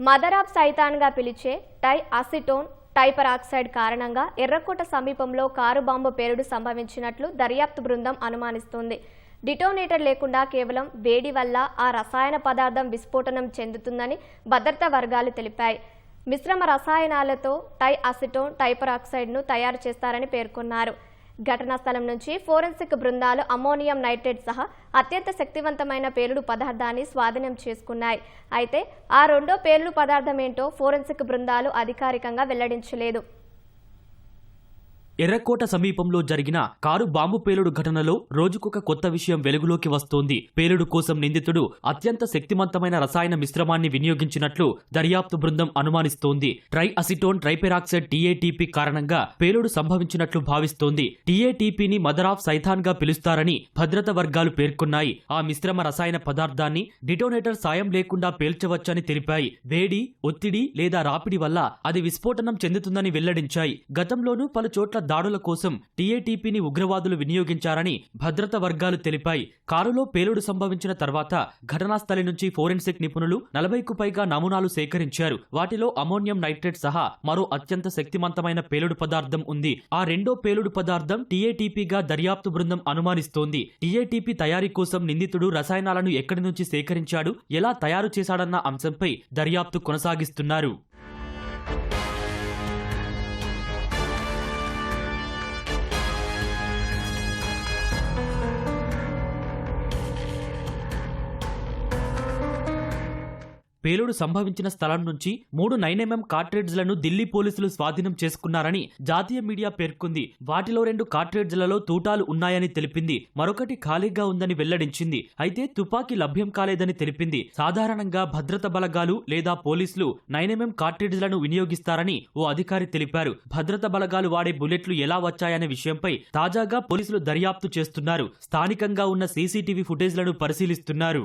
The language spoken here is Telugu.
మదర్ ఆఫ్ సైతాన్గా పిలిచే టై అసిటోన్ టైపరాక్సైడ్ కారణంగా ఎర్రకోట సమీపంలో కారు బాంబు పేలుడు సంభవించినట్లు దర్యాప్తు బృందం అనుమానిస్తోంది. డిటోనేటర్ లేకుండా కేవలం వేడి వల్ల ఆ రసాయన పదార్థం విస్ఫోటనం చెందుతుందని భద్రతా వర్గాలు తెలిపాయి. మిశ్రమ రసాయనాలతో టై అసిటోన్ టైపరాక్సైడ్ను తయారు చేస్తారని పేర్కొన్నారు. ఘటనా స్థలం నుంచి ఫోరెన్సిక్ బృందాలు అమ్మోనియం నైట్రేట్ సహా అత్యంత శక్తివంతమైన పేలుడు పదార్థాన్ని స్వాధీనం చేసుకున్నాయి. అయితే ఆ రెండో పేలుడు పదార్థం ఏంటో ఫోరెన్సిక్ బృందాలు అధికారికంగా వెల్లడించలేదు. ఎర్రకోట సమీపంలో జరిగిన కారు బాంబు పేలుడు ఘటనలో రోజుకొక కొత్త విషయం వెలుగులోకి వస్తోంది. పేలుడు కోసం నిందితుడు అత్యంత శక్తివంతమైన రసాయన మిశ్రమాన్ని వినియోగించినట్లు దర్యాప్తు బృందం అనుమానిస్తోంది. ట్రై అసిటోన్ ట్రైపెరాక్సైడ్ టీఏటీపీ కారణంగా పేలుడు సంభవించినట్లు భావిస్తోంది. టీఏటీపీని మదర్ ఆఫ్ సైథాన్గా పిలుస్తారని భద్రత వర్గాలు పేర్కొన్నాయి. ఆ మిశ్రమ రసాయన పదార్థాన్ని డిటోనేటర్ సాయం లేకుండా పేల్చవచ్చని తెలిపాయి. వేడి ఒత్తిడి లేదా రాపిడి వల్ల అది విస్ఫోటనం చెందుతుందని వెల్లడించాయి. గతంలోనూ పలు చోట్ల దాడుల కోసం టీఏటీపీని ఉగ్రవాదులు వినియోగించారని భద్రత వర్గాలు తెలిపాయి. కారులో పేలుడు సంభవించిన తర్వాత ఘటనా స్థలి నుంచి ఫోరెన్సిక్ నిపుణులు నలభైకు పైగా నమూనాలు సేకరించారు. వాటిలో అమోనియం నైట్రేట్ సహా మరో అత్యంత శక్తివంతమైన పేలుడు పదార్థం ఉంది. ఆ రెండో పేలుడు పదార్థం టీఏటీపీగా దర్యాప్తు బృందం అనుమానిస్తోంది. టీఏటీపీ తయారీ కోసం నిందితుడు రసాయనాలను ఎక్కడి నుంచి సేకరించాడు ఎలా తయారు చేశాడన్న అంశంపై దర్యాప్తు కొనసాగిస్తున్నారు. పేలుడు సంభవించిన స్థలం నుంచి మూడు నైన్ ఎంఎం కార్ట్రేడ్జ్లను ఢిల్లీ పోలీసులు స్వాధీనం చేసుకున్నారని జాతీయ మీడియా పేర్కొంది. వాటిలో రెండు కార్ట్రేడ్జ్లలో తూటాలు ఉన్నాయని తెలిపింది. మరొకటి ఖాళీగా ఉందని వెల్లడించింది. అయితే తుపాకీ లభ్యం కాలేదని తెలిపింది. సాధారణంగా భద్రత బలగాలు లేదా పోలీసులు నైన్ ఎంఎం కార్ట్రేడ్జ్లను వినియోగిస్తారని ఓ అధికారి తెలిపారు. భద్రత బలగాలు వాడే బుల్లెట్లు ఎలా వచ్చాయనే విషయంపై తాజాగా పోలీసులు దర్యాప్తు చేస్తున్నారు. స్థానికంగా ఉన్న సీసీటీవీ ఫుటేజ్లను పరిశీలిస్తున్నారు.